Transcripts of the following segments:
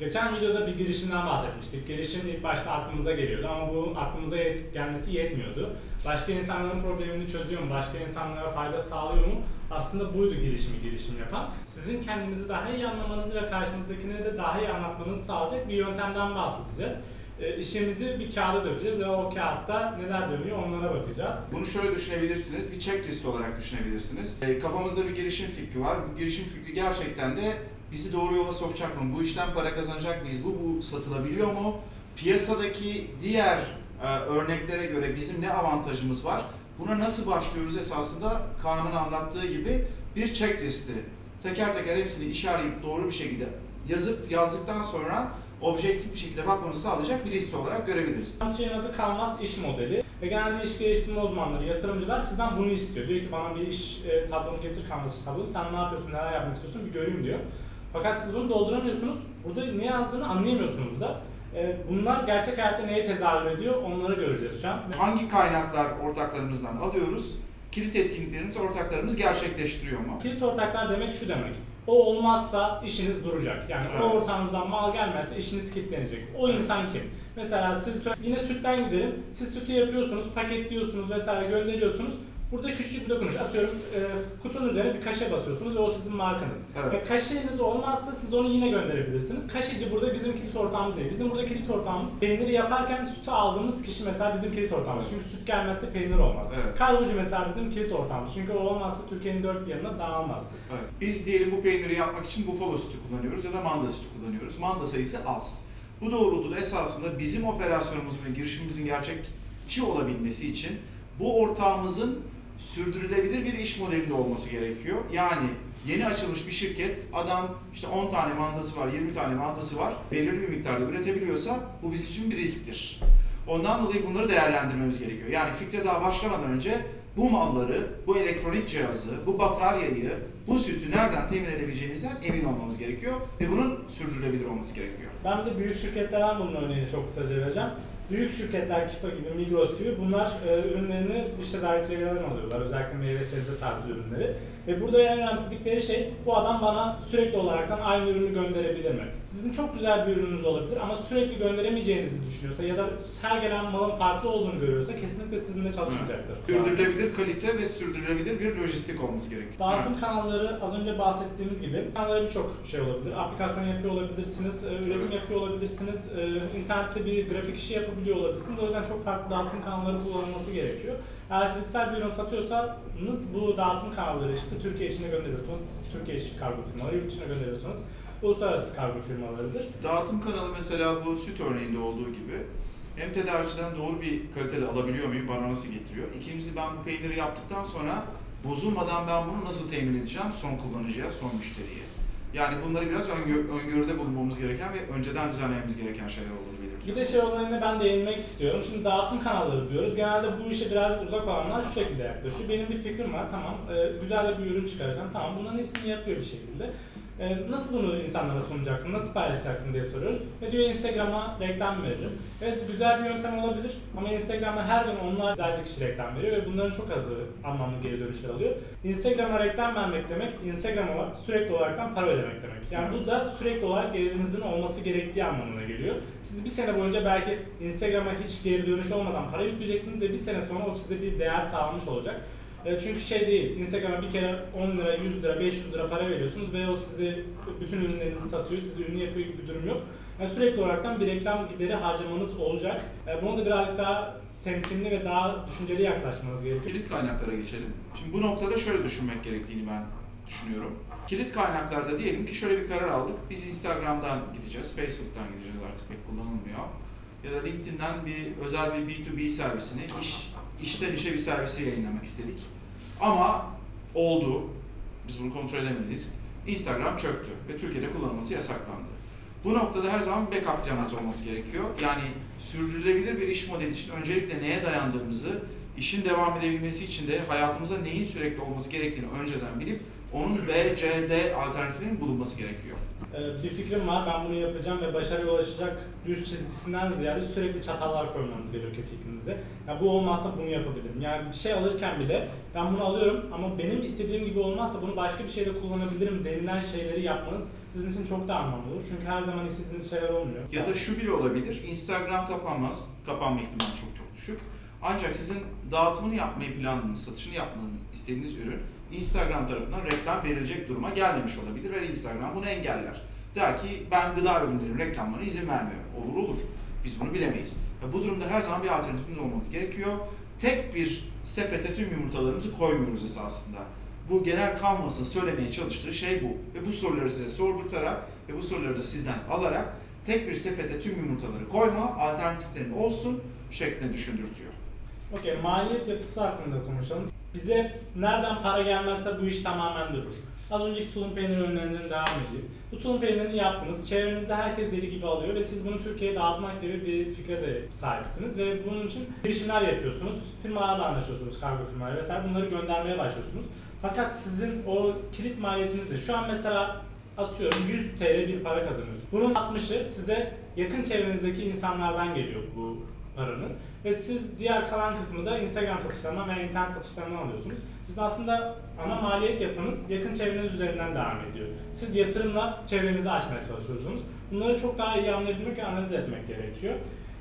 Geçen videoda bir girişimden bahsetmiştik. Girişim ilk başta aklımıza geliyordu ama bu aklımıza yet- gelmesi yetmiyordu. Başka insanların problemini çözüyor mu? Başka insanlara fayda sağlıyor mu? Aslında buydu girişimi girişim yapan. Sizin kendinizi daha iyi anlamanızı ve karşınızdakine de daha iyi anlatmanızı sağlayacak bir yöntemden bahsedeceğiz. E, işimizi bir kağıda dökeceğiz ve o kağıtta neler dönüyor onlara bakacağız. Bunu şöyle düşünebilirsiniz, bir checklist olarak düşünebilirsiniz. E, kafamızda bir girişim fikri var. Bu girişim fikri gerçekten de bizi doğru yola sokacak mı? Bu işten para kazanacak mıyız? Bu, bu satılabiliyor mu? Piyasadaki diğer e, örneklere göre bizim ne avantajımız var? Buna nasıl başlıyoruz esasında Kaan'ın anlattığı gibi bir checklisti. Teker teker hepsini işaretleyip doğru bir şekilde yazıp yazdıktan sonra objektif bir şekilde bakmamızı sağlayacak bir liste olarak görebiliriz. Şeyin adı Canvas iş modeli ve genelde iş geliştirme uzmanları, yatırımcılar sizden bunu istiyor. Diyor ki bana bir iş e, tablonu getir Canvas iş tablonu, sen ne yapıyorsun, neler yapmak istiyorsun bir göreyim diyor. Fakat siz bunu dolduramıyorsunuz, burada ne yazdığını anlayamıyorsunuz da. E, bunlar gerçek hayatta neye tezahür ediyor onları göreceğiz şu an. Hangi kaynaklar ortaklarımızdan alıyoruz? Kilit etkinliklerimizi ortaklarımız gerçekleştiriyor mu? Kilit ortaklar demek şu demek. O olmazsa işiniz duracak. Yani o Evet. ortağınızdan mal gelmezse işiniz kilitlenecek. O Evet. insan kim? Mesela siz yine sütten gidelim. Siz sütü yapıyorsunuz, paketliyorsunuz vesaire gönderiyorsunuz. Burada küçük bir dokunuş. Atıyorum e, kutunun üzerine bir kaşe basıyorsunuz ve o sizin markanız. Evet. Ve kaşeniz olmazsa siz onu yine gönderebilirsiniz. Kaşeci burada bizim kilit ortağımız değil. Bizim burada kilit ortağımız peyniri yaparken sütü aldığımız kişi mesela bizim kilit ortağımız. Evet. Çünkü süt gelmezse peynir olmaz. Evet. Kargocu mesela bizim kilit ortağımız. Çünkü o olmazsa Türkiye'nin dört bir yanına dağılmaz. Evet. Biz diyelim bu peyniri yapmak için buffalo sütü kullanıyoruz ya da manda sütü kullanıyoruz. Manda sayısı az. Bu doğrultuda esasında bizim operasyonumuzun ve girişimimizin gerçekçi olabilmesi için bu ortağımızın sürdürülebilir bir iş modelinde olması gerekiyor. Yani yeni açılmış bir şirket, adam işte 10 tane mandası var, 20 tane mandası var, belirli bir miktarda üretebiliyorsa bu bizim için bir risktir. Ondan dolayı bunları değerlendirmemiz gerekiyor. Yani fikre daha başlamadan önce bu malları, bu elektronik cihazı, bu bataryayı, bu sütü nereden temin edebileceğimizden emin olmamız gerekiyor ve bunun sürdürülebilir olması gerekiyor. Ben de büyük şirketlerden bunun örneğini çok kısaca vereceğim. Büyük şirketler Kipa gibi, Migros gibi bunlar e, ürünlerini dış tedarikçilerden alıyorlar. Özellikle meyve sebze tarzı ürünleri. Ve burada en önemsedikleri şey bu adam bana sürekli olaraktan aynı ürünü gönderebilir mi? Sizin çok güzel bir ürününüz olabilir ama sürekli gönderemeyeceğinizi düşünüyorsa ya da her gelen malın farklı olduğunu görüyorsa kesinlikle sizinle çalışmayacaktır. Sürdürülebilir kalite ve sürdürülebilir bir lojistik olması gerekiyor. Dağıtım kanalları az önce bahsettiğimiz gibi kanalları birçok şey olabilir. Aplikasyon yapıyor olabilirsiniz, e, üretim Evet. yapıyor olabilirsiniz, e, internette bir grafik işi yapabiliyor olabilirsiniz. O yüzden çok farklı dağıtım kanalları kullanılması gerekiyor. Eğer fiziksel bir ürün satıyorsanız bu dağıtım kanalları işte Türkiye içine gönderiyorsanız Türkiye içi kargo firmaları, yurt dışına gönderiyorsanız uluslararası kargo firmalarıdır. Dağıtım kanalı mesela bu süt örneğinde olduğu gibi hem tedarikçiden doğru bir kalitede alabiliyor muyum, bana nasıl getiriyor? İkincisi ben bu peyniri yaptıktan sonra bozulmadan ben bunu nasıl temin edeceğim son kullanıcıya, son müşteriye? Yani bunları biraz öngö- öngörüde bulunmamız gereken ve önceden düzenlememiz gereken şeyler belirtiyor. Bir de şey olayına ben değinmek istiyorum. Şimdi dağıtım kanalları diyoruz. Genelde bu işe biraz uzak olanlar şu şekilde yaklaşıyor. Benim bir fikrim var tamam. e, güzel de bir ürün çıkaracağım. Tamam bunların hepsini yapıyor bir şekilde. E, nasıl bunu insanlara sunacaksın, nasıl paylaşacaksın diye soruyoruz. Ve diyor Instagram'a reklam veririm. Evet güzel bir yöntem olabilir ama Instagram'da her gün onlarca kişi reklam veriyor ve bunların çok azı anlamlı geri dönüşler alıyor. Instagram'a reklam vermek demek, Instagram'a sürekli olaraktan para ödemek demek. Yani bu da sürekli olarak gelirinizin olması gerektiği anlamına geliyor. Siz bir sene boyunca belki Instagram'a hiç geri dönüş olmadan para yükleyeceksiniz ve bir sene sonra o size bir değer sağlamış olacak. E, Çünkü şey değil, Instagram'a bir kere 10 lira, 100 lira, 500 lira para veriyorsunuz ve o size bütün ürünlerinizi satıyor, siz ürünü yapıyor gibi bir durum yok. Yani sürekli olaraktan bir reklam gideri harcamanız olacak. E, Buna da birazcık daha temkinli ve daha düşünceli yaklaşmanız gerekiyor. Kilit kaynaklara geçelim. Şimdi bu noktada şöyle düşünmek gerektiğini ben düşünüyorum. Kilit kaynaklarda diyelim ki şöyle bir karar aldık. Biz Instagram'dan gideceğiz, Facebook'tan gideceğiz artık pek kullanılmıyor. Ya da LinkedIn'den bir özel bir B2B servisini, iş, işten işe bir servisi yayınlamak istedik. Ama oldu. Biz bunu kontrol edemediyiz. Instagram çöktü ve Türkiye'de kullanılması yasaklandı. Bu noktada her zaman backup planımız olması gerekiyor. Yani sürdürülebilir bir iş modeli için öncelikle neye dayandığımızı işin devam edebilmesi için de hayatımıza neyin sürekli olması gerektiğini önceden bilip onun B, C, D alternatifinin bulunması gerekiyor. Ee, bir fikrim var, ben bunu yapacağım ve başarıya ulaşacak düz çizgisinden ziyade sürekli çatallar koymanız gerekiyor fikrinize. Ya bu olmazsa bunu yapabilirim. Yani bir şey alırken bile ben bunu alıyorum ama benim istediğim gibi olmazsa bunu başka bir şeyde kullanabilirim denilen şeyleri yapmanız sizin için çok daha anlamlı olur. Çünkü her zaman istediğiniz şeyler olmuyor. Ya da şu bile olabilir, Instagram kapanmaz, kapanma ihtimali çok çok düşük. Ancak sizin dağıtımını yapmayı planladığınız, satışını yapmayı istediğiniz ürün Instagram tarafından reklam verilecek duruma gelmemiş olabilir ve Instagram bunu engeller. Der ki ben gıda ürünlerinin reklamlarına izin vermiyorum. Olur olur. Biz bunu bilemeyiz. Ve bu durumda her zaman bir alternatifimiz olması gerekiyor. Tek bir sepete tüm yumurtalarımızı koymuyoruz esasında. Bu genel kanvasın söylemeye çalıştığı şey bu. Ve bu soruları size sordurtarak ve bu soruları da sizden alarak tek bir sepete tüm yumurtaları koyma, alternatiflerin olsun şeklinde düşündürtüyor. Okey, maliyet yapısı hakkında konuşalım. Bize nereden para gelmezse bu iş tamamen durur. Az önceki tulum peyniri örneğinden devam edeyim. Bu tulum peynirini yaptınız, çevrenizde herkes deli gibi alıyor ve siz bunu Türkiye'ye dağıtmak gibi bir fikre de sahipsiniz ve bunun için girişimler yapıyorsunuz, firmalarla anlaşıyorsunuz, kargo firmaları vesaire bunları göndermeye başlıyorsunuz. Fakat sizin o kilit maliyetiniz de şu an mesela atıyorum 100 TL bir para kazanıyorsunuz. Bunun 60'ı size yakın çevrenizdeki insanlardan geliyor bu paranın. Ve siz diğer kalan kısmı da Instagram satışlarından veya internet satışlarından alıyorsunuz. Sizin aslında ana maliyet yapınız yakın çevreniz üzerinden devam ediyor. Siz yatırımla çevrenizi açmaya çalışıyorsunuz. Bunları çok daha iyi anlayabilmek ve analiz etmek gerekiyor.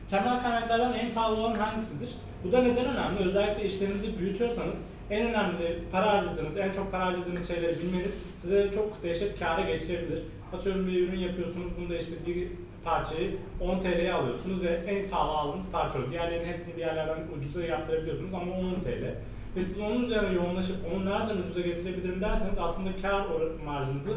Temel kaynaklardan en pahalı olan hangisidir? Bu da neden önemli? Özellikle işlerinizi büyütüyorsanız en önemli para harcadığınız, en çok para harcadığınız şeyleri bilmeniz size çok dehşet kâra geçirebilir. Atıyorum bir ürün yapıyorsunuz, bunda işte bir parçayı 10 TL'ye alıyorsunuz ve en pahalı aldığınız parça o. Diğerlerinin hepsini bir yerlerden ucuza yaptırabiliyorsunuz ama 10 TL. Ve siz onun üzerine yoğunlaşıp onu nereden ucuza getirebilirim derseniz aslında or- marjınızı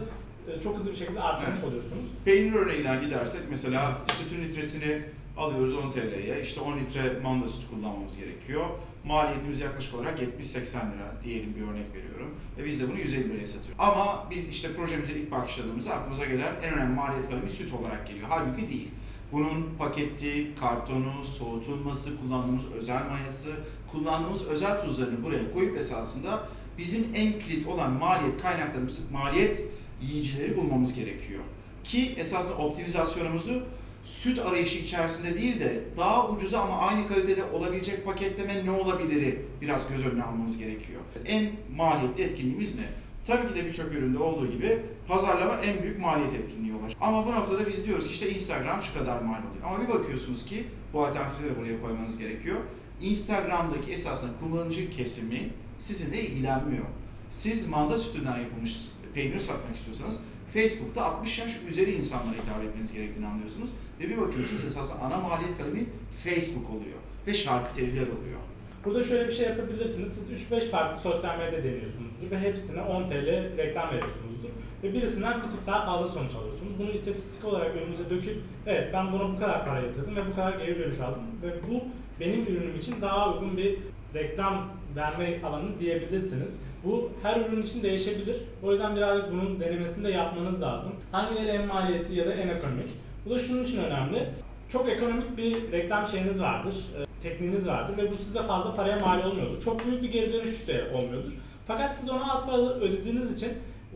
e, çok hızlı bir şekilde arttırmış Evet. oluyorsunuz. Peynir örneğinden gidersek mesela sütün litresini alıyoruz 10 TL'ye. İşte 10 litre manda sütü kullanmamız gerekiyor. Maliyetimiz yaklaşık olarak 70-80 lira diyelim bir örnek veriyorum. Ve biz de bunu 150 liraya satıyoruz. Ama biz işte projemize ilk başladığımızda aklımıza gelen en önemli maliyet kalemi süt olarak geliyor. Halbuki değil. Bunun paketi, kartonu, soğutulması, kullandığımız özel mayası, kullandığımız özel tuzlarını buraya koyup esasında bizim en kilit olan maliyet kaynaklarımız, maliyet yiyicileri bulmamız gerekiyor. Ki esasında optimizasyonumuzu süt arayışı içerisinde değil de daha ucuza ama aynı kalitede olabilecek paketleme ne olabiliri biraz göz önüne almamız gerekiyor. En maliyetli etkinliğimiz ne? Tabii ki de birçok üründe olduğu gibi pazarlama en büyük maliyet etkinliği olacak. Ama bu noktada biz diyoruz ki işte Instagram şu kadar mal oluyor. Ama bir bakıyorsunuz ki bu alternatifleri de buraya koymanız gerekiyor. Instagram'daki esasında kullanıcı kesimi sizinle ilgilenmiyor. Siz manda sütünden yapılmış peynir satmak istiyorsanız Facebook'ta 60 yaş üzeri insanlara hitap etmeniz gerektiğini anlıyorsunuz. Ve bir bakıyorsunuz esasında ana maliyet kalemi Facebook oluyor ve şarküteriler oluyor. Burada şöyle bir şey yapabilirsiniz. Siz 3-5 farklı sosyal medya deniyorsunuzdur ve hepsine 10 TL reklam veriyorsunuzdur. Ve birisinden bir tık daha fazla sonuç alıyorsunuz. Bunu istatistik olarak önünüze döküp evet ben buna bu kadar para yatırdım ve bu kadar geri dönüş aldım ve bu benim ürünüm için daha uygun bir reklam verme alanı diyebilirsiniz. Bu her ürün için değişebilir. O yüzden birazcık bunun denemesini de yapmanız lazım. Hangileri en maliyetli ya da en ekonomik? Bu da şunun için önemli. Çok ekonomik bir reklam şeyiniz vardır, e, tekniğiniz vardır ve bu size fazla paraya mal olmuyordur. Çok büyük bir geri dönüş de olmuyordur. Fakat siz ona az para ödediğiniz için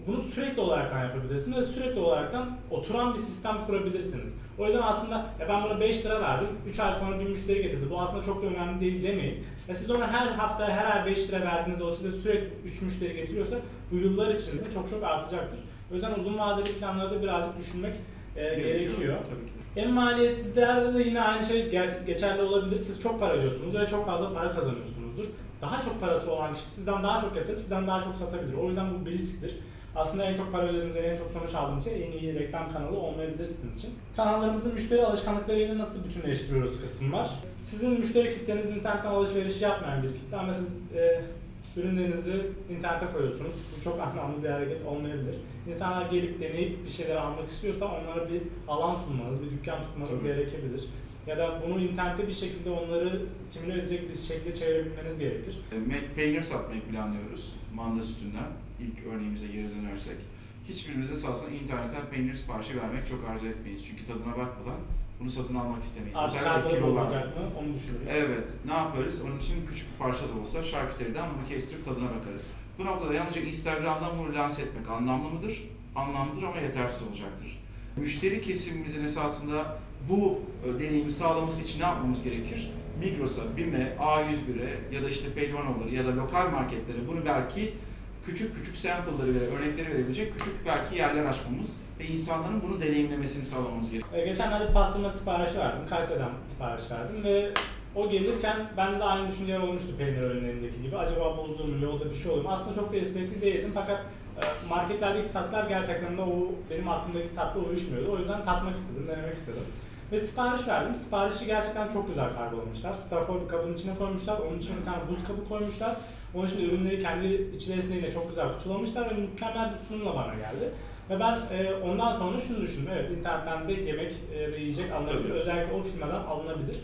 bunu sürekli olaraktan yapabilirsiniz ve sürekli olaraktan oturan bir sistem kurabilirsiniz. O yüzden aslında "Ya ben buna 5 lira verdim, 3 ay sonra bir müşteri getirdi. Bu aslında çok da önemli değil demeyin. Ve siz ona her hafta, her ay 5 lira verdiğinizde o size sürekli 3 müşteri getiriyorsa bu yıllar içinde çok çok artacaktır. O yüzden uzun vadeli planlarda birazcık düşünmek e, gerekiyor. Tabii ki. En maliyetlilerde de yine aynı şey geçerli olabilir. Siz çok para ödüyorsunuz ve çok fazla para kazanıyorsunuzdur. Daha çok parası olan kişi sizden daha çok yatırıp sizden daha çok satabilir. O yüzden bu bir risktir. Aslında en çok para ödediğiniz ve en çok sonuç aldığınız şey en iyi reklam kanalı olmayabilir sizin için. Kanallarımızın müşteri alışkanlıklarıyla nasıl bütünleştiriyoruz kısmı var. Sizin müşteri kitleniz internetten alışveriş yapmayan bir kitle ama siz e, ürünlerinizi internete koyuyorsunuz. Bu çok anlamlı bir hareket olmayabilir. İnsanlar gelip deneyip bir şeyler almak istiyorsa onlara bir alan sunmanız, bir dükkan tutmanız Tabii. gerekebilir. Ya da bunu internette bir şekilde onları simüle edecek bir şekilde çevirebilmeniz gerekir. Me- Peynir satmayı planlıyoruz manda sütünden. İlk örneğimize geri dönersek. Hiçbirimiz esasında internetten peynir siparişi vermek çok arzu etmeyiz. Çünkü tadına bakmadan bunu satın almak istemeyiz. Artık Özellikle kargoda kilolar. bozulacak mı onu düşünürüz. Evet, ne yaparız? Onun için küçük bir parça da olsa şarküteriden bunu kestirip tadına bakarız. Bu noktada yalnızca Instagram'dan bunu lanse etmek anlamlı mıdır? Anlamlıdır ama yetersiz olacaktır. Müşteri kesimimizin esasında bu e, deneyimi sağlaması için ne yapmamız gerekir? Migros'a, BİM'e, A101'e ya da işte Pehlivanoğulları ya da lokal marketlere bunu belki küçük küçük sample'ları vere, örnekleri verebilecek küçük belki yerler açmamız ve insanların bunu deneyimlemesini sağlamamız gerekiyor. Ee, geçenlerde pastırma siparişi verdim. Kayseri'den sipariş verdim ve o gelirken bende de aynı düşünceler olmuştu peynir öğünlerindeki gibi. Acaba bozulur mu, yolda bir şey olur mu? Aslında çok da istekli değildim fakat e, marketlerdeki tatlar gerçekten de o benim aklımdaki tatla uyuşmuyordu. O yüzden tatmak istedim, denemek istedim. Ve sipariş verdim. Siparişi gerçekten çok güzel kargolamışlar. Strafor bir kabın içine koymuşlar. Onun içine bir tane buz kabı koymuşlar. Onun için ürünleri kendi içerisinde yine çok güzel kutulamışlar ve mükemmel bir sunumla bana geldi. Ve ben e, ondan sonra şunu düşündüm. Evet internetten de yemek e, de yiyecek alınabilir. Özellikle o firmadan alınabilir.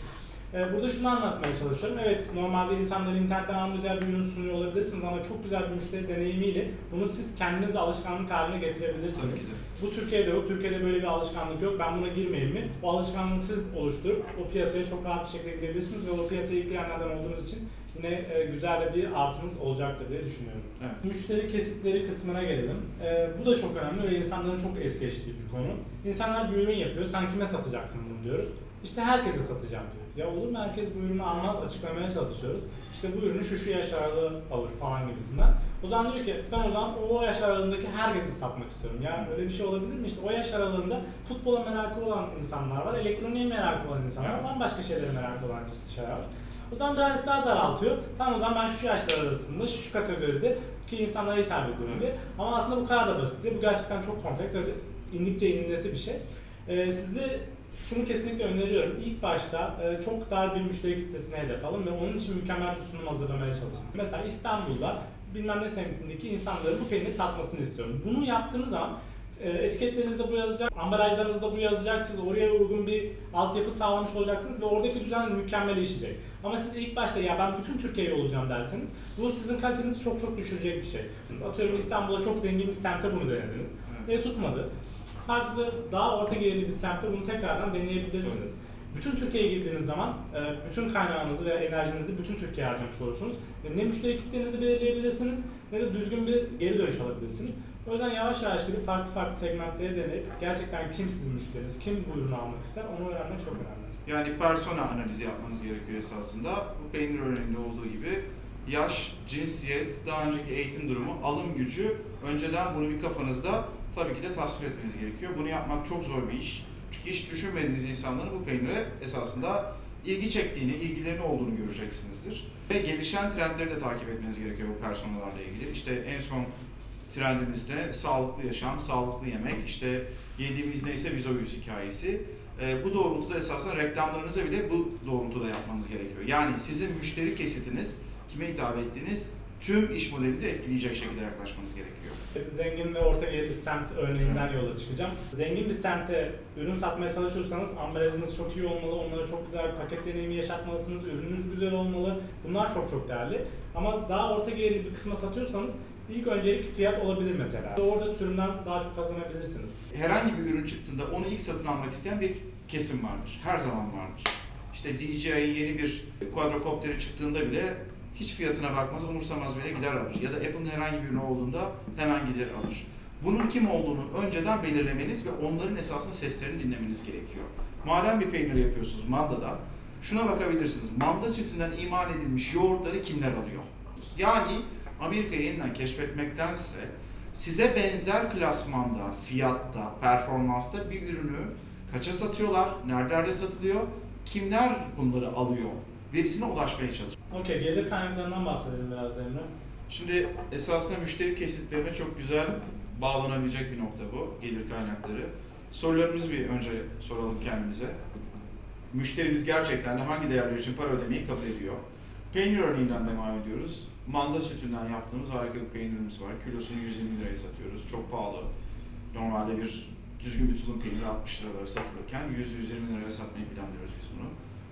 E, burada şunu anlatmaya çalışıyorum. Evet normalde insanların internetten almayacağı bir ürün sunuyor olabilirsiniz ama çok güzel bir müşteri deneyimiyle bunu siz kendiniz de alışkanlık haline getirebilirsiniz. Bu Türkiye'de yok. Türkiye'de böyle bir alışkanlık yok. Ben buna girmeyeyim mi? O alışkanlığı siz oluşturup o piyasaya çok rahat bir şekilde girebilirsiniz ve o piyasaya ilk girenlerden olduğunuz için yine e, güzel de bir artınız olacaktır diye düşünüyorum. Evet. Müşteri kesitleri kısmına gelelim. E, bu da çok önemli ve insanların çok es geçtiği bir konu. İnsanlar bir ürün yapıyor. Sen kime satacaksın bunu diyoruz. İşte herkese satacağım diyor. Ya olur mu herkes bu ürünü almaz açıklamaya çalışıyoruz. İşte bu ürünü şu şu yaş aralığı alır falan gibisinden. O zaman diyor ki ben o zaman o yaş aralığındaki herkese satmak istiyorum. Ya öyle bir şey olabilir mi? İşte o yaş aralığında futbola merakı olan insanlar var, elektroniğe merakı olan insanlar var, bambaşka şeylere merakı olan şeyler var. O zaman birazcık daha daraltıyor. Tamam o zaman ben şu yaşlar arasında, şu kategoride ki insanlara hitap ediyorum diye. Ama aslında bu kadar da basit değil. Bu gerçekten çok kompleks ve indikçe inilmesi bir şey. Ee, sizi şunu kesinlikle öneriyorum. İlk başta e, çok dar bir müşteri kitlesine hedef alın ve onun için mükemmel bir sunum hazırlamaya çalışın. Mesela İstanbul'da bilmem ne semtindeki insanların bu peyniri tatmasını istiyorum. Bunu yaptığınız zaman e, etiketlerinizde bu yazacak, ambalajlarınızda bu yazacak, siz oraya uygun bir altyapı sağlamış olacaksınız ve oradaki düzen mükemmel işleyecek. Ama siz ilk başta ya ben bütün Türkiye'yi olacağım derseniz bu sizin kalitenizi çok çok düşürecek bir şey. Atıyorum İstanbul'da çok zengin bir semtte bunu denediniz ve tutmadı. Farklı, daha orta gelirli bir semtte bunu tekrardan deneyebilirsiniz. Bütün Türkiye'ye girdiğiniz zaman e, bütün kaynağınızı ve enerjinizi bütün Türkiye'ye harcamış olursunuz. Ne müşteri kitlenizi belirleyebilirsiniz ne de düzgün bir geri dönüş alabilirsiniz. O yüzden yavaş yavaş gidip farklı farklı segmentleri deneyip gerçekten kim sizin müşteriniz, kim bu ürünü almak ister onu öğrenmek çok önemli. Yani persona analizi yapmanız gerekiyor esasında. Bu peynir örneğinde olduğu gibi yaş, cinsiyet, daha önceki eğitim durumu, alım gücü önceden bunu bir kafanızda tabii ki de tasvir etmeniz gerekiyor. Bunu yapmak çok zor bir iş. Çünkü hiç düşünmediğiniz insanların bu peynire esasında ilgi çektiğini, ilgilerinin olduğunu göreceksinizdir. Ve gelişen trendleri de takip etmeniz gerekiyor bu personalarla ilgili. İşte en son trendimizde sağlıklı yaşam, sağlıklı yemek, işte yediğimiz neyse biz oyuz hikayesi. Ee, bu doğrultuda esasında reklamlarınıza bile bu doğrultuda yapmanız gerekiyor. Yani sizin müşteri kesitiniz, kime hitap ettiğiniz tüm iş modelinizi etkileyecek şekilde yaklaşmanız gerekiyor. Zengin ve orta gelirli semt örneğinden yola çıkacağım. Zengin bir semte ürün satmaya çalışıyorsanız ambalajınız çok iyi olmalı, onlara çok güzel bir paket deneyimi yaşatmalısınız, ürününüz güzel olmalı. Bunlar çok çok değerli. Ama daha orta gelirli bir kısma satıyorsanız ilk öncelik fiyat olabilir mesela. Orada sürümden daha çok kazanabilirsiniz. Herhangi bir ürün çıktığında onu ilk satın almak isteyen bir kesim vardır. Her zaman vardır. İşte DJI'nin yeni bir quadrocopteri çıktığında bile hiç fiyatına bakmaz, umursamaz bile gider alır. Ya da Apple'ın herhangi bir ürünü olduğunda hemen gider alır. Bunun kim olduğunu önceden belirlemeniz ve onların esasında seslerini dinlemeniz gerekiyor. Madem bir peynir yapıyorsunuz mandada, şuna bakabilirsiniz. Manda sütünden imal edilmiş yoğurtları kimler alıyor? Yani Amerika'yı yeniden keşfetmektense size benzer klasmanda, fiyatta, performansta bir ürünü kaça satıyorlar, nerelerde satılıyor, kimler bunları alıyor verisine ulaşmaya çalışıyor. Okey, gelir kaynaklarından bahsedelim biraz da Emre. Şimdi esasında müşteri kesitlerine çok güzel bağlanabilecek bir nokta bu, gelir kaynakları. Sorularımızı bir önce soralım kendimize. Müşterimiz gerçekten de hangi değerler için para ödemeyi kabul ediyor? Peynir örneğinden devam ediyoruz. Manda sütünden yaptığımız harika bir peynirimiz var. Kilosunu 120 liraya satıyoruz. Çok pahalı. Normalde bir düzgün bir tulum peyniri 60 liralara satılırken 100-120 liraya satmayı planlıyoruz.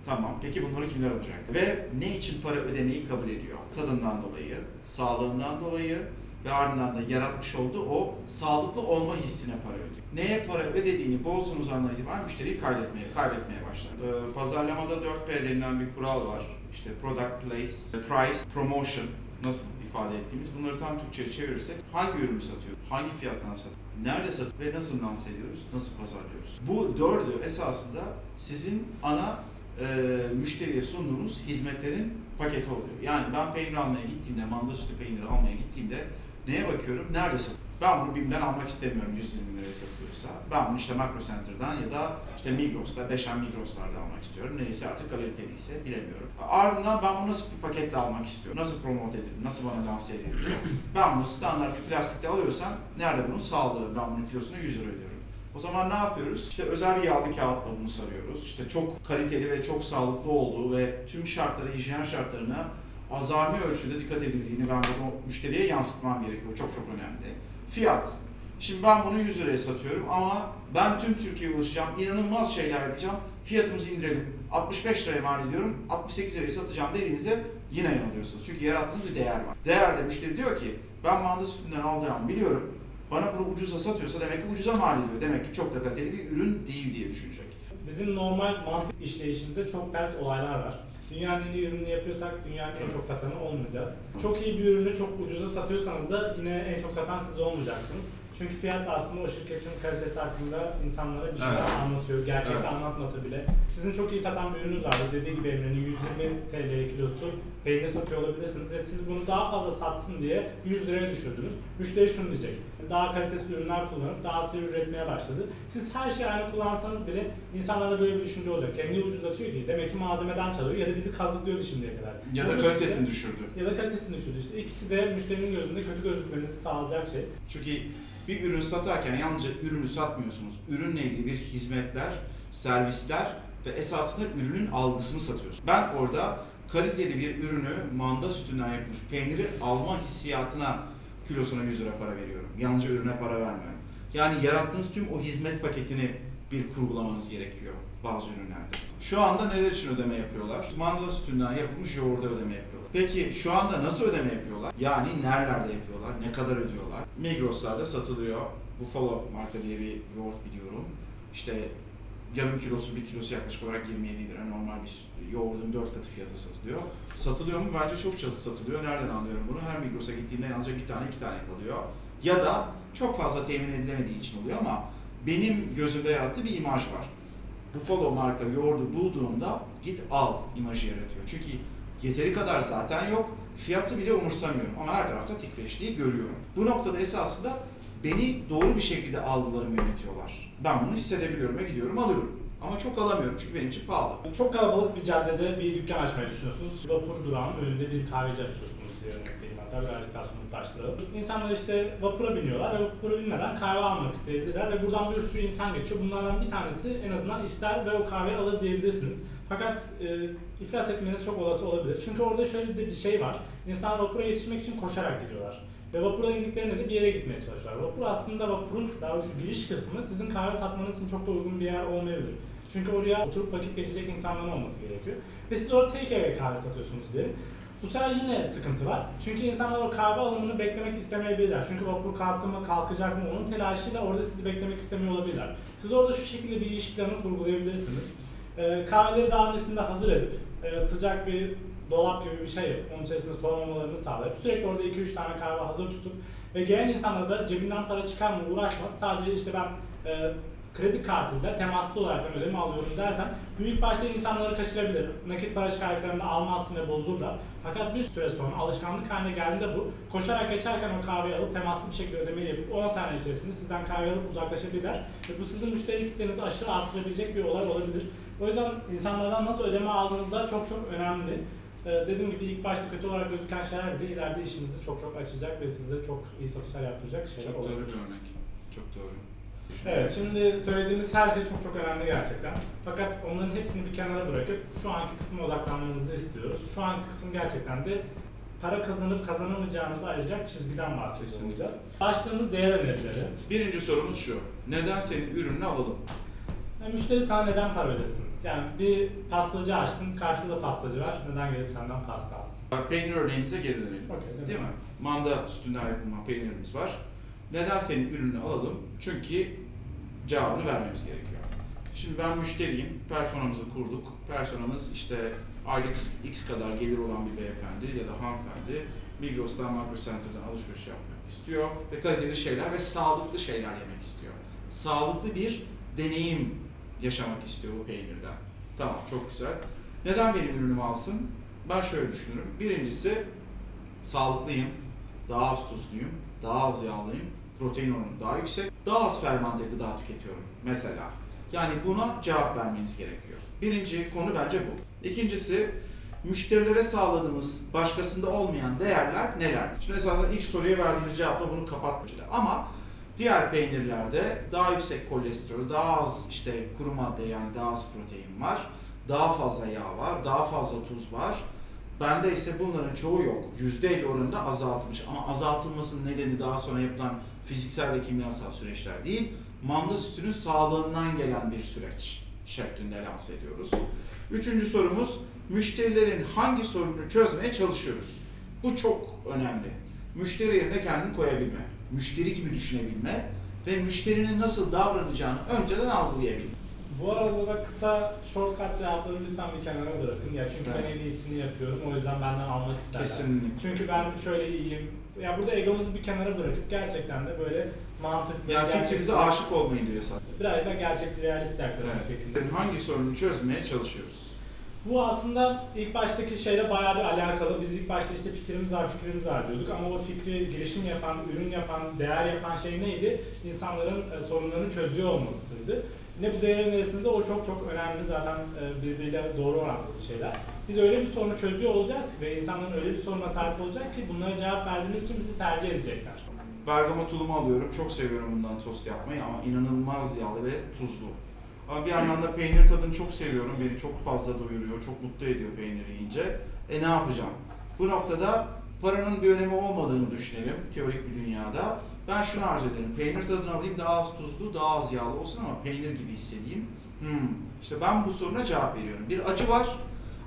Tamam. Peki bunları kimler alacak? Ve ne için para ödemeyi kabul ediyor? Tadından dolayı, sağlığından dolayı, ve ardından da yaratmış olduğu o sağlıklı olma hissine para ödüyor. Neye para ödediğini bozduğunuz andan itibaren müşteriyi kaybetmeye, kaybetmeye başlar. Ee, pazarlamada 4P denilen bir kural var. İşte product, place, price, promotion nasıl ifade ettiğimiz. Bunları tam Türkçe'ye çevirirsek hangi ürünü satıyor, hangi fiyattan satıyor, nerede satıyor ve nasıl lanse ediyoruz, nasıl pazarlıyoruz. Bu dördü esasında sizin ana e, müşteriye sunduğunuz hizmetlerin paketi oluyor. Yani ben peynir almaya gittiğimde, manda sütü peyniri almaya gittiğimde neye bakıyorum? Nerede satıyor? Ben bunu BİM'den almak istemiyorum 120 liraya satılıyorsa. Ben bunu işte Makro Center'dan ya da işte Migros'ta, Beşen Migros'larda almak istiyorum. Neyse artık kaliteliyse bilemiyorum. Ardından ben bunu nasıl bir paketle almak istiyorum? Nasıl promote edilir? Nasıl bana lanse edilir? ben bunu standart bir plastikte alıyorsam nerede bunun sağlığı? Ben bunun kilosunu 100 lira ödüyorum. O zaman ne yapıyoruz? İşte özel bir yağlı kağıtla bunu sarıyoruz. İşte çok kaliteli ve çok sağlıklı olduğu ve tüm şartlara, hijyen şartlarına azami ölçüde dikkat edildiğini ben bunu müşteriye yansıtmam gerekiyor. Çok çok önemli. Fiyat. Şimdi ben bunu 100 liraya satıyorum ama ben tüm Türkiye'ye ulaşacağım. inanılmaz şeyler yapacağım. Fiyatımızı indirelim. 65 liraya mal ediyorum. 68 liraya satacağım dediğinizde yine yanılıyorsunuz. Çünkü yarattığınız bir değer var. Değerde müşteri diyor ki ben manda sütünden alacağımı biliyorum. Bana bunu ucuza satıyorsa demek ki ucuza mal ediyor. Demek ki çok da kaliteli bir ürün değil diye düşünecek. Bizim normal mantık işleyişimizde çok ters olaylar var. Dünyanın en iyi ürününü yapıyorsak dünyanın en çok satanı olmayacağız. Çok iyi bir ürünü çok ucuza satıyorsanız da yine en çok satan siz olmayacaksınız. Çünkü fiyat da aslında o şirketin kalitesi hakkında insanlara bir şeyler Evet. anlatıyor. Gerçekte Evet. anlatmasa bile. Sizin çok iyi satan bir ürününüz vardı. Dediği gibi Emre'nin 120 TL kilosu peynir satıyor olabilirsiniz ve siz bunu daha fazla satsın diye 100 liraya düşürdünüz. Müşteri şunu diyecek. Daha kalitesiz ürünler kullanıp daha seri üretmeye başladı. Siz her şeyi aynı kullansanız bile insanlarda böyle bir düşünce olacak. Kendini ucuzlatıyor ki demek ki malzemeden çalıyor ya da bizi kazıklıyordu şimdiye kadar. Ya da Bunun ikisi- kalitesini düşürdü. ya da kalitesini düşürdü. İşte ikisi de müşterinin gözünde kötü gözükmenizi sağlayacak şey. Çünkü bir ürün satarken yalnızca ürünü satmıyorsunuz. Ürünle ilgili bir hizmetler, servisler ve esasında ürünün algısını satıyorsunuz. Ben orada kaliteli bir ürünü manda sütünden yapılmış peyniri alma hissiyatına kilosuna 100 lira para veriyorum. Yalnızca ürüne para vermiyorum. Yani yarattığınız tüm o hizmet paketini bir kurgulamanız gerekiyor bazı ürünlerde. Şu anda neler için ödeme yapıyorlar? Manda sütünden yapılmış yoğurda ödeme yapıyorlar. Peki şu anda nasıl ödeme yapıyorlar? Yani nerelerde yapıyorlar? Ne kadar ödüyorlar? Migros'larda satılıyor. Buffalo marka diye bir yoğurt biliyorum. İşte yarım kilosu, bir kilosu yaklaşık olarak 27 lira. Normal bir yoğurdun 4 katı fiyata satılıyor. Satılıyor mu? Bence çok çabuk satılıyor. Nereden anlıyorum bunu? Her Migros'a gittiğimde yalnızca bir tane, iki tane kalıyor. Ya da çok fazla temin edilemediği için oluyor ama benim gözümde yarattığı bir imaj var. Buffalo marka yoğurdu bulduğumda git al imajı yaratıyor. Çünkü yeteri kadar zaten yok. Fiyatı bile umursamıyorum ama her tarafta tikveşliği görüyorum. Bu noktada esasında beni doğru bir şekilde algılarımı yönetiyorlar. Ben bunu hissedebiliyorum ve gidiyorum alıyorum. Ama çok alamıyorum çünkü benim için pahalı. Çok kalabalık bir caddede bir dükkan açmayı düşünüyorsunuz. Vapur durağının önünde bir kahveci açıyorsunuz diye örnek vereyim hatta birazcık daha somutlaştıralım. İnsanlar işte vapura biniyorlar ve vapura binmeden kahve almak isteyebilirler ve buradan bir sürü insan geçiyor. Bunlardan bir tanesi en azından ister ve o kahveyi alır diyebilirsiniz. Fakat e, iflas etmeniz çok olası olabilir. Çünkü orada şöyle de bir şey var. İnsanlar vapura yetişmek için koşarak gidiyorlar. Ve vapura indiklerinde de bir yere gitmeye çalışıyorlar. Vapur aslında vapurun daha doğrusu giriş kısmı sizin kahve satmanız için çok da uygun bir yer olmayabilir. Çünkü oraya oturup vakit geçirecek insanların olması gerekiyor. Ve siz orada take away kahve satıyorsunuz diyelim. Bu sefer yine sıkıntı var. Çünkü insanlar o kahve alımını beklemek istemeyebilirler. Çünkü vapur kalktı mı, kalkacak mı onun telaşıyla orada sizi beklemek istemiyor olabilirler. Siz orada şu şekilde bir iş planı kurgulayabilirsiniz. Ee, kahveleri daha öncesinde hazır edip, e, sıcak bir dolap gibi bir şey yapıp, onun içerisinde soğumamalarını sağlayıp, sürekli orada 2-3 tane kahve hazır tutup ve gelen insanlar da cebinden para çıkarma uğraşmaz. Sadece işte ben e, kredi kartıyla temaslı olarak ben ödeme alıyorum dersen büyük başta insanları kaçırabilir. Nakit para çıkardıklarında almazsın ve bozulurlar. Fakat bir süre sonra alışkanlık haline geldiğinde bu koşarak geçerken o kahveyi alıp temaslı bir şekilde ödemeyi yapıp 10 saniye içerisinde sizden kahve alıp uzaklaşabilirler. Ve bu sizin müşteri kitlenizi aşırı arttırabilecek bir olay olabilir. O yüzden insanlardan nasıl ödeme aldığınızda çok çok önemli. Ee, dediğim gibi ilk başta kötü olarak gözüken şeyler bile ileride işinizi çok çok açacak ve size çok iyi satışlar yaptıracak şeyler Çok doğru bir örnek. Çok doğru. Evet, şimdi söylediğimiz her şey çok çok önemli gerçekten. Fakat onların hepsini bir kenara bırakıp şu anki kısma odaklanmanızı istiyoruz. Şu anki kısım gerçekten de para kazanıp kazanamayacağınızı ayıracak çizgiden olacağız. Başlığımız değer önerileri. Birinci sorumuz şu. Neden senin ürününü alalım? Müşteri sana neden para ödesin? Yani bir pastacı açtın, karşıda pastacı var. Neden gelip senden pasta alsın? Bak peynir örneğimize geri dönelim. Okey, Değil mi? Manda sütünden yapılma peynirimiz var. Neden senin ürününü alalım? Çünkü cevabını vermemiz gerekiyor. Şimdi ben müşteriyim, personamızı kurduk. Personamız işte aylık X kadar gelir olan bir beyefendi ya da hanımefendi Migros'tan, Makro Center'dan alışveriş yapmak istiyor ve kaliteli şeyler ve sağlıklı şeyler yemek istiyor. Sağlıklı bir deneyim yaşamak istiyor bu peynirden. Tamam, çok güzel. Neden benim ürünümü alsın? Ben şöyle düşünürüm. Birincisi sağlıklıyım, daha az tuzluyum, daha az yağlıyım, protein oranım daha yüksek, daha az fermente gıda tüketiyorum mesela. Yani buna cevap vermeniz gerekiyor. Birinci konu bence bu. İkincisi, müşterilere sağladığımız başkasında olmayan değerler neler? Şimdi esasında ilk soruya verdiğimiz cevapla bunu kapatmışlar. Ama diğer peynirlerde daha yüksek kolesterol, daha az işte kuru madde yani daha az protein var, daha fazla yağ var, daha fazla tuz var. Bende ise bunların çoğu yok. %50 oranında azaltılmış. Ama azaltılmasının nedeni daha sonra yapılan fiziksel ve kimyasal süreçler değil, manda sütünün sağlığından gelen bir süreç şeklinde lanse ediyoruz. Üçüncü sorumuz, müşterilerin hangi sorununu çözmeye çalışıyoruz? Bu çok önemli. Müşteri yerine kendini koyabilme, müşteri gibi düşünebilme ve müşterinin nasıl davranacağını önceden algılayabilme. Bu arada da kısa shortcut cevapları lütfen bir kenara bırakın. Ya çünkü ben Evet. en iyisini yapıyorum. O yüzden benden almak isterler. Kesinlikle. Çünkü ben şöyle iyiyim. Ya burada egomuzu bir kenara bırakıp gerçekten de böyle mantıklı, Yani fikrinize aşık olmayın diyor sadece. Biraz da gerçekçi, realist yaklaşım Evet. fikrinde. Hangi sorunu çözmeye çalışıyoruz? Bu aslında ilk baştaki şeyle bayağı bir alakalı. Biz ilk başta işte fikrimiz var, fikrimiz var diyorduk ama o fikri girişim yapan, ürün yapan, değer yapan şey neydi? İnsanların e, sorunlarını çözüyor olmasıydı. Ne bu değerin neresinde o çok çok önemli zaten e, birbiriyle doğru orantılı şeyler. Biz öyle bir sorunu çözüyor olacağız ve insanların öyle bir soruna sahip olacak ki bunlara cevap verdiğiniz için bizi tercih edecekler. Bergamot tulumu alıyorum. Çok seviyorum bundan tost yapmayı ama inanılmaz yağlı ve tuzlu. Ama bir yandan da peynir tadını çok seviyorum. Beni çok fazla doyuruyor, çok mutlu ediyor peyniri yiyince. E ne yapacağım? Bu noktada paranın bir önemi olmadığını düşünelim teorik bir dünyada. Ben şunu arz ederim. Peynir tadını alayım daha az tuzlu, daha az yağlı olsun ama peynir gibi hissedeyim. Hmm. İşte ben bu soruna cevap veriyorum. Bir acı var.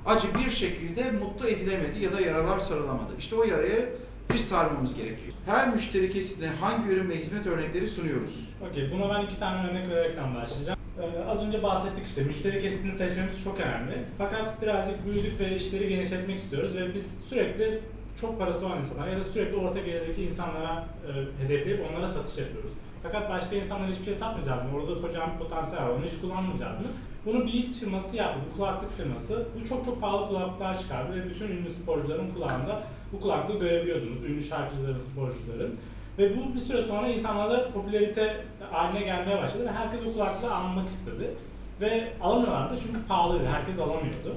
Acı bir şekilde mutlu edilemedi ya da yaralar sarılamadı. İşte o yarayı bir sarmamız gerekiyor. Her müşteri kesine hangi ürün ve hizmet örnekleri sunuyoruz? Okey, buna ben iki tane örnek vererekten başlayacağım. Ee, az önce bahsettik işte, müşteri kesitini seçmemiz çok önemli. Fakat birazcık büyüdük ve işleri genişletmek istiyoruz ve biz sürekli çok parası olan insanlar ya da sürekli orta gelirdeki insanlara e, hedefleyip onlara satış yapıyoruz. Fakat başka insanlara hiçbir şey satmayacağız mı? Orada kocaman bir potansiyel var, onu hiç kullanmayacağız mı? Bunu Beats firması yaptı, bu kulaklık firması. Bu çok çok pahalı kulaklıklar çıkardı ve bütün ünlü sporcuların kulağında bu kulaklığı görebiliyordunuz. Ünlü şarkıcıların, sporcuların. Ve bu bir süre sonra insanlarda popülarite haline gelmeye başladı ve herkes o kulaklığı almak istedi. Ve alamıyorlardı çünkü pahalıydı, herkes alamıyordu.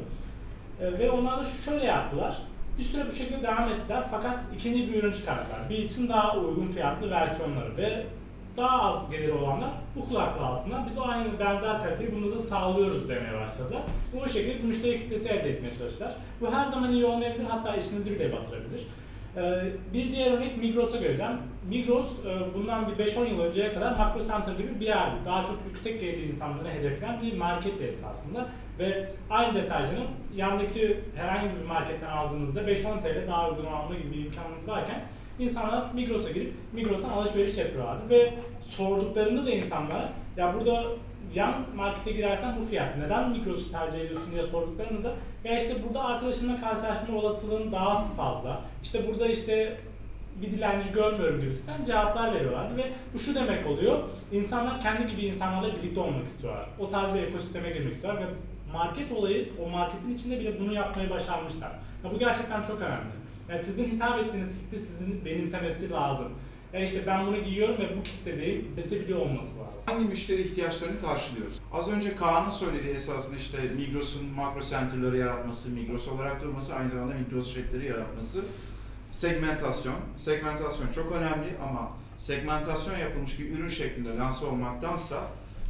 E, ve onlar da şöyle yaptılar. Bir süre bu şekilde devam ettiler fakat ikinci bir ürün çıkarttılar. Beats'in daha uygun fiyatlı versiyonları ve daha az geliri olanlar bu kulaklığı alsınlar. Biz o aynı benzer kaliteyi bunda da sağlıyoruz demeye başladılar. Bu şekilde müşteri kitlesi elde etmeye çalıştılar. Bu her zaman iyi olmayabilir hatta işinizi bile batırabilir. Ee, Bir diğer örnek Migros'a göreceğim. Migros e, bundan bir 5-10 yıl önceye kadar Makro Center gibi bir yerdi. Daha çok yüksek gelirli insanları hedefleyen bir marketti esasında. Ve aynı deterjanı yandaki herhangi bir marketten aldığınızda 5-10 TL daha uygun alma gibi bir imkanınız varken insanlar Migros'a girip Migros'tan alışveriş yapıyorlardı ve sorduklarında da insanlara ya burada yan markete girersen bu fiyat neden Migros'u tercih ediyorsun diye sorduklarında da ya işte burada arkadaşınla karşılaşma olasılığın daha fazla. İşte burada işte bir dilenci görmüyorum gibisinden cevaplar veriyorlardı ve bu şu demek oluyor. İnsanlar kendi gibi insanlarla birlikte olmak istiyorlar. O tarz bir ekosisteme girmek istiyorlar ve market olayı o marketin içinde bile bunu yapmayı başarmışlar. Ya bu gerçekten çok önemli. Ya sizin hitap ettiğiniz kitle sizin benimsemesi lazım. Ya işte ben bunu giyiyorum ve bu kitledeyim, belirtebiliyor olması lazım. Hangi müşteri ihtiyaçlarını karşılıyoruz? Az önce Kaan'ın söylediği esasında işte Migros'un makro center'ları yaratması, Migros olarak durması, aynı zamanda Migros jetleri yaratması. Segmentasyon. Segmentasyon çok önemli ama segmentasyon yapılmış bir ürün şeklinde lanse olmaktansa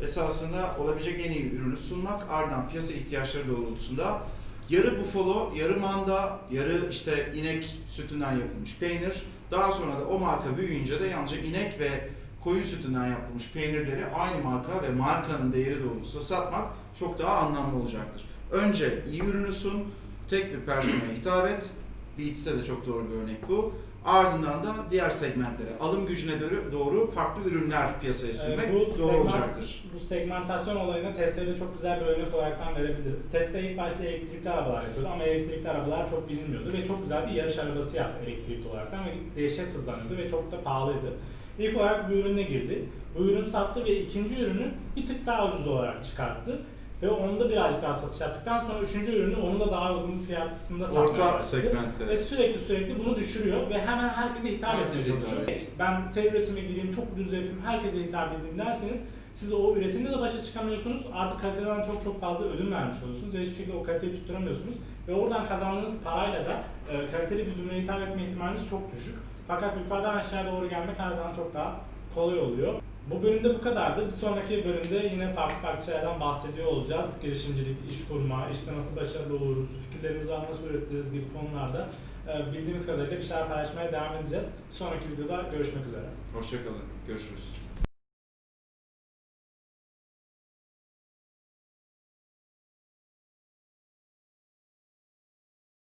esasında olabilecek en iyi ürünü sunmak, ardından piyasa ihtiyaçları doğrultusunda yarı bufalo, yarı manda, yarı işte inek sütünden yapılmış peynir. Daha sonra da o marka büyüyünce de yalnızca inek ve koyun sütünden yapılmış peynirleri aynı marka ve markanın değeri doğrultusunda satmak çok daha anlamlı olacaktır. Önce iyi ürünü sun, tek bir personele hitap et. Beats'te de çok doğru bir örnek bu. Ardından da diğer segmentlere, alım gücüne doğru- farklı ürünler piyasaya sürmek Ee, bu doğru segment- olacaktır. Bu segmentasyon olayını Tesla'ya çok güzel bir örnek olaraktan verebiliriz. Tesla ilk başta elektrikli arabalar yapıyordu ama elektrikli arabalar çok bilinmiyordu ve çok güzel bir yarış arabası yaptı elektrikli olaraktan ve dehşet hızlanıyordu ve çok da pahalıydı. İlk olarak bu ürüne girdi. Bu ürün sattı ve ikinci ürünü bir tık daha ucuz olarak çıkarttı. Ve onda birazcık daha satış yaptıktan sonra üçüncü ürünü onu da daha uygun fiyatında satmaya Orta başladı. segmente. Ve sürekli sürekli bunu düşürüyor ve hemen herkese hitap etmeye Herkese hitap çalışıyor. Ben seri üretime gireyim, çok ucuz yapayım, herkese hitap edeyim derseniz siz o üretimde de başa çıkamıyorsunuz. Artık kaliteden çok çok fazla ödün vermiş oluyorsunuz ve hiçbir şekilde o kaliteyi tutturamıyorsunuz. Ve oradan kazandığınız parayla da e, kaliteli bir zümreye hitap etme ihtimaliniz çok düşük. Fakat yukarıdan aşağı doğru gelmek her zaman çok daha kolay oluyor. Bu bölümde bu kadardı. Bir sonraki bölümde yine farklı farklı şeylerden bahsediyor olacağız. Girişimcilik, iş kurma, işte nasıl başarılı oluruz, fikirlerimizi nasıl üretiriz gibi konularda e, bildiğimiz kadarıyla bir şeyler paylaşmaya devam edeceğiz. Sonraki videoda görüşmek üzere. Hoşçakalın. Görüşürüz.